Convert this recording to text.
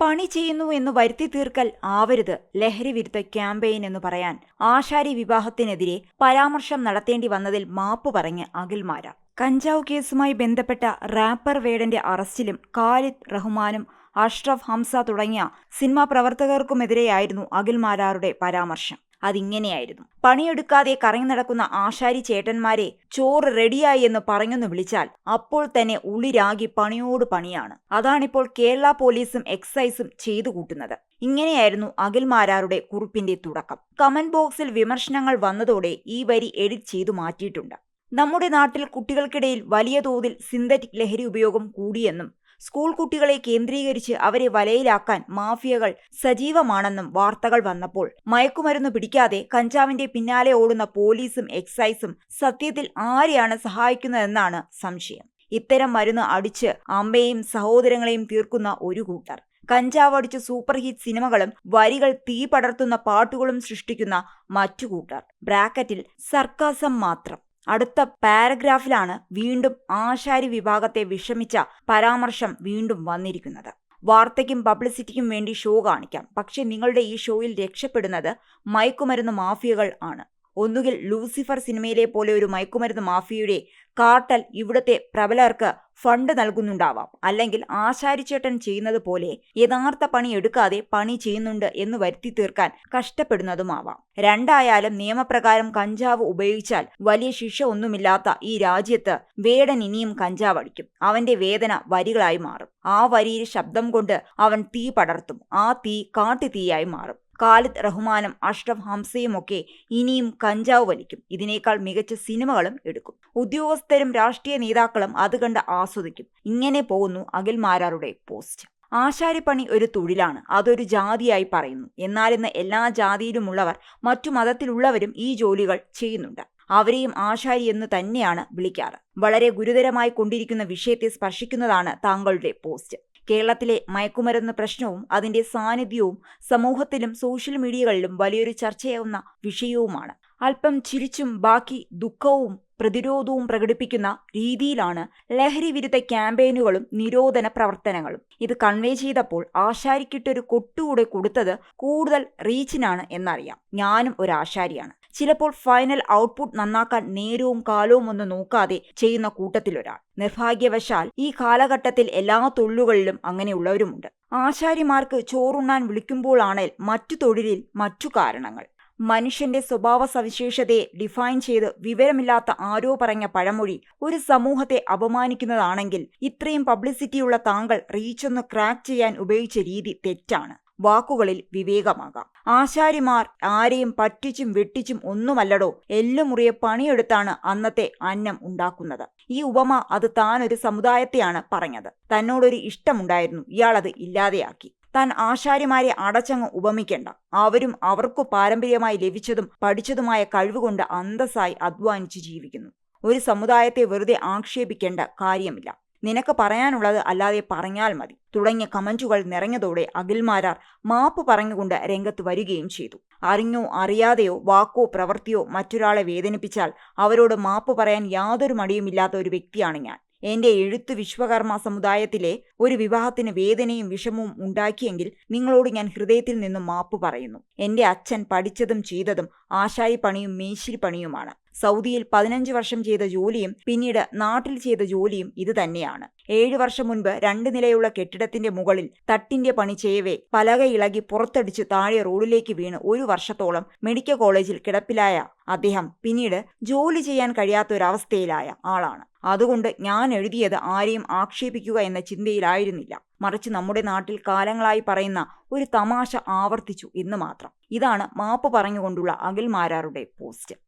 പണി ചെയ്യുന്നു എന്ന് വരുത്തി തീർക്കൽ ആവരുത് ലഹരി വിരുദ്ധ ക്യാമ്പയിൻ എന്ന് പറയാൻ ആശാരി വിവാഹത്തിനെതിരെ പരാമർശം നടത്തേണ്ടി വന്നതിൽ മാപ്പ് പറഞ്ഞ് അഖിൽമാര. കഞ്ചാവ് കേസുമായി ബന്ധപ്പെട്ട റാപ്പർ വേഡന്റെ അറസ്റ്റിലും ഖാലിദ് റഹ്മാനും അഷ്റഫ് ഹംസ തുടങ്ങിയ സിനിമാ പ്രവർത്തകർക്കുമെതിരെയായിരുന്നു അഖിൽമാരാറുടെ പരാമർശം. അതിങ്ങനെയായിരുന്നു. പണിയെടുക്കാതെ കറങ്ങി നടക്കുന്ന ആശാരി ചേട്ടന്മാരെ ചോറ് റെഡിയായി എന്ന് പറഞ്ഞെന്ന് വിളിച്ചാൽ അപ്പോൾ തന്നെ ഉളിരാകി പണിയോട് പണിയാണ്. അതാണിപ്പോൾ കേരള പോലീസും എക്സൈസും ചെയ്തു കൂട്ടുന്നത്. ഇങ്ങനെയായിരുന്നു അഖിൽമാരാരുടെ കുറിപ്പിന്റെ തുടക്കം. കമന്റ് ബോക്സിൽ വിമർശനങ്ങൾ വന്നതോടെ ഈ വരി എഡിറ്റ് ചെയ്തു മാറ്റിയിട്ടുണ്ട്. നമ്മുടെ നാട്ടിൽ കുട്ടികൾക്കിടയിൽ വലിയ തോതിൽ സിന്തറ്റിക് ലഹരി ഉപയോഗം കൂടിയെന്നും സ്കൂൾ കുട്ടികളെ കേന്ദ്രീകരിച്ച് അവരെ വലയിലാക്കാൻ മാഫിയകൾ സജീവമാണെന്നും വാർത്തകൾ വന്നപ്പോൾ മയക്കുമരുന്ന് പിടിക്കാതെ കഞ്ചാവിന്റെ പിന്നാലെ ഓടുന്ന പോലീസും എക്സൈസും സത്യത്തിൽ ആരെയാണ് സഹായിക്കുന്നതെന്നാണ് സംശയം. ഇത്തരം മരുന്ന് അടിച്ച് അമ്മയും സഹോദരങ്ങളെയും തീർക്കുന്ന ഒരു കൂട്ടർ. കഞ്ചാവ് അടിച്ച് സൂപ്പർ ഹിറ്റ് സിനിമകളും വരികൾ തീ പടർത്തുന്ന പാട്ടുകളും സൃഷ്ടിക്കുന്ന മറ്റു കൂട്ടർ. ബ്രാക്കറ്റിൽ സർക്കാസം മാത്രം. അടുത്ത പാരഗ്രാഫിലാണ് വീണ്ടും ആശാരി വിഭാഗത്തെ വിഷമിച്ച പരാമർശം വീണ്ടും വന്നിരിക്കുന്നത്. വാർത്തയ്ക്കും പബ്ലിസിറ്റിക്കും വേണ്ടി ഷോ കാണിക്കാം. പക്ഷെ നിങ്ങളുടെ ഈ ഷോയിൽ രക്ഷപ്പെടുന്നത് മയക്കുമരുന്ന് മാഫിയകൾ ആണ്. ഒന്നുകിൽ ലൂസിഫർ സിനിമയിലെ പോലെ ഒരു മയക്കുമരുന്ന് മാഫിയയുടെ കാർട്ടൽ ഇവിടുത്തെ പ്രബലർക്ക് ഫണ്ട് നൽകുന്നുണ്ടാവാം. അല്ലെങ്കിൽ ആശാരിച്ചേട്ടൻ ചെയ്യുന്നത് പോലെ യഥാർത്ഥ പണി എടുക്കാതെ പണി ചെയ്യുന്നുണ്ട് എന്ന് വരുത്തി തീർക്കാൻ കഷ്ടപ്പെടുന്നതുമാവാം. രണ്ടായാലും നിയമപ്രകാരം കഞ്ചാവ് ഉപയോഗിച്ചാൽ വലിയ ശിക്ഷ ഒന്നുമില്ലാത്ത ഈ രാജ്യത്ത് വേടൻ ഇനിയും കഞ്ചാവ് അടിക്കും. അവന്റെ വേദന വരികളായി മാറും. ആ വരിയിൽ ശബ്ദം കൊണ്ട് അവൻ തീ പടർത്തും. ആ തീ കാട്ടുതീയായി മാറും. ഖാലിദ് റഹ്മാനും അഷ്റഫ് ഹംസയുമൊക്കെ ഇനിയും കഞ്ചാവ് വലിക്കും. ഇതിനേക്കാൾ മികച്ച സിനിമകളും എടുക്കും. ഉദ്യോഗസ്ഥരും രാഷ്ട്രീയ നേതാക്കളും അത് കണ്ട് ആസ്വദിക്കും. ഇങ്ങനെ പോകുന്നു അഖിൽ മാരാറുടെ പോസ്റ്റ്. ആശാരിപ്പണി ഒരു തൊഴിലാണ്. അതൊരു ജാതിയായി പറയുന്നു. എന്നാൽ ഇന്ന് എല്ലാ ജാതിയിലുമുള്ളവർ മറ്റു മതത്തിലുള്ളവരും ഈ ജോലികൾ ചെയ്യുന്നുണ്ട്. അവരെയും ആശാരി എന്ന് തന്നെയാണ് വിളിക്കാറ്. വളരെ ഗുരുതരമായി കൊണ്ടിരിക്കുന്ന വിഷയത്തെ സ്പർശിക്കുന്നതാണ് താങ്കളുടെ പോസ്റ്റ്. കേരളത്തിലെ മയക്കുമരുന്ന് പ്രശ്നവും അതിന്റെ സാന്നിധ്യവും സമൂഹത്തിലും സോഷ്യൽ മീഡിയകളിലും വലിയൊരു ചർച്ചയാവുന്ന വിഷയവുമാണ്. അല്പം ചിരിച്ചും ബാക്കി ദുഃഖവും പ്രതിരോധവും പ്രകടിപ്പിക്കുന്ന രീതിയിലാണ് ലഹരി വിരുദ്ധ ക്യാമ്പയിനുകളും നിരോധന പ്രവർത്തനങ്ങളും. ഇത് കൺവേ ചെയ്തപ്പോൾ ആശാരിക്കിട്ടൊരു കൊട്ടുകൂടെ കൊടുത്തത് കൂടുതൽ റീച്ചിനാണ് എന്നറിയാം. ഞാനും ഒരു ആശാരിയാണ്. ചിലപ്പോൾ ഫൈനൽ ഔട്ട്പുട്ട് നന്നാക്കാൻ നേരവും കാലവും ഒന്നും നോക്കാതെ ചെയ്യുന്ന കൂട്ടത്തിലൊരാൾ. നിർഭാഗ്യവശാൽ ഈ കാലഘട്ടത്തിൽ എല്ലാ തൊഴിലുകളിലും അങ്ങനെയുള്ളവരുമുണ്ട്. ആശാരിമാർക്ക് ചോറുണ്ണാൻ വിളിക്കുമ്പോഴാണേൽ മറ്റു തൊഴിലിൽ മറ്റു കാരണങ്ങൾ. മനുഷ്യന്റെ സ്വഭാവ സവിശേഷതയെ ഡിഫൈൻ ചെയ്ത് വിവരമില്ലാത്ത ആരോ പറഞ്ഞ പഴമൊഴി ഒരു സമൂഹത്തെ അപമാനിക്കുന്നതാണെങ്കിൽ ഇത്രയും പബ്ലിസിറ്റിയുള്ള താങ്കൾ റീച്ചൊന്ന് ക്രാക്ക് ചെയ്യാൻ ഉപയോഗിച്ച രീതി തെറ്റാണ്. വാക്കുകളിൽ വിവേകമാകാം. ആശാരിമാർ ആരെയും പറ്റിച്ചും വെട്ടിച്ചും ഒന്നുമല്ലടോ എല്ലുമുറിയെ പണിയെടുത്താണ് അന്നത്തെ അന്നം ഉണ്ടാക്കുന്നത്. ഈ ഉപമ അത് താനൊരു സമുദായത്തെയാണ് പറഞ്ഞത്. തന്നോടൊരു ഇഷ്ടമുണ്ടായിരുന്നു ഇയാളത് ഇല്ലാതെയാക്കി. താൻ ആശാരിമാരെ അടച്ചങ്ങ് ഉപമിക്കേണ്ട. അവരും അവർക്കു പാരമ്പര്യമായി ലഭിച്ചതും പഠിച്ചതുമായ കഴിവുകൊണ്ട് അന്തസ്സായി അധ്വാനിച്ച് ജീവിക്കുന്നു. ഒരു സമുദായത്തെ വെറുതെ ആക്ഷേപിക്കേണ്ട കാര്യമില്ല. നിനക്ക് പറയാനുള്ളത് അല്ലാതെ പറഞ്ഞാൽ മതി. തുടങ്ങിയ കമന്റുകൾ നിറഞ്ഞതോടെ അഖിൽമാരാർ മാപ്പ് പറഞ്ഞുകൊണ്ട് രംഗത്ത് വരികയും ചെയ്തു. അറിഞ്ഞോ അറിയാതെയോ വാക്കോ പ്രവൃത്തിയോ മറ്റൊരാളെ വേദനിപ്പിച്ചാൽ അവരോട് മാപ്പ് പറയാൻ യാതൊരു മടിയുമില്ലാത്ത ഒരു വ്യക്തിയാണ് ഞാൻ. എന്റെ എഴുത്ത് വിശ്വകർമ്മ സമുദായത്തിലെ ഒരു വിവാഹത്തിന് വേദനയും വിഷമവും ഉണ്ടാക്കിയെങ്കിൽ നിങ്ങളോട് ഞാൻ ഹൃദയത്തിൽ നിന്നും മാപ്പ് പറയുന്നു. എന്റെ അച്ഛൻ പഠിച്ചതും ചെയ്തതും ആശാരി പണിയും മേശിരി പണിയുമാണ് സൗദിയിൽ പതിനഞ്ച് വർഷം ചെയ്ത ജോലിയും പിന്നീട് നാട്ടിൽ ചെയ്ത ജോലിയും ഇത് തന്നെയാണ്. ഏഴു വർഷം മുൻപ് രണ്ട് നിലയുള്ള കെട്ടിടത്തിന്റെ മുകളിൽ തട്ടിന്റെ പണി ചെയ്യവേ പലക ഇളകി പുറത്തടിച്ച് താഴെ റോഡിലേക്ക് വീണ് ഒരു വർഷത്തോളം മെഡിക്കൽ കോളേജിൽ കിടപ്പിലായ അദ്ദേഹം പിന്നീട് ജോലി ചെയ്യാൻ കഴിയാത്ത ഒരവസ്ഥയിലായ ആളാണ്. അതുകൊണ്ട് ഞാൻ എഴുതിയത് ആരെയും ആക്ഷേപിക്കുക എന്ന ചിന്തയിലായിരുന്നില്ല. മറിച്ച് നമ്മുടെ നാട്ടിൽ കാലങ്ങളായി പറയുന്ന ഒരു തമാശ ആവർത്തിച്ചു എന്ന് മാത്രം. ഇതാണ് മാപ്പ് പറഞ്ഞുകൊണ്ടുള്ള അഖിൽ മാരാറുടെ പോസ്റ്റ്.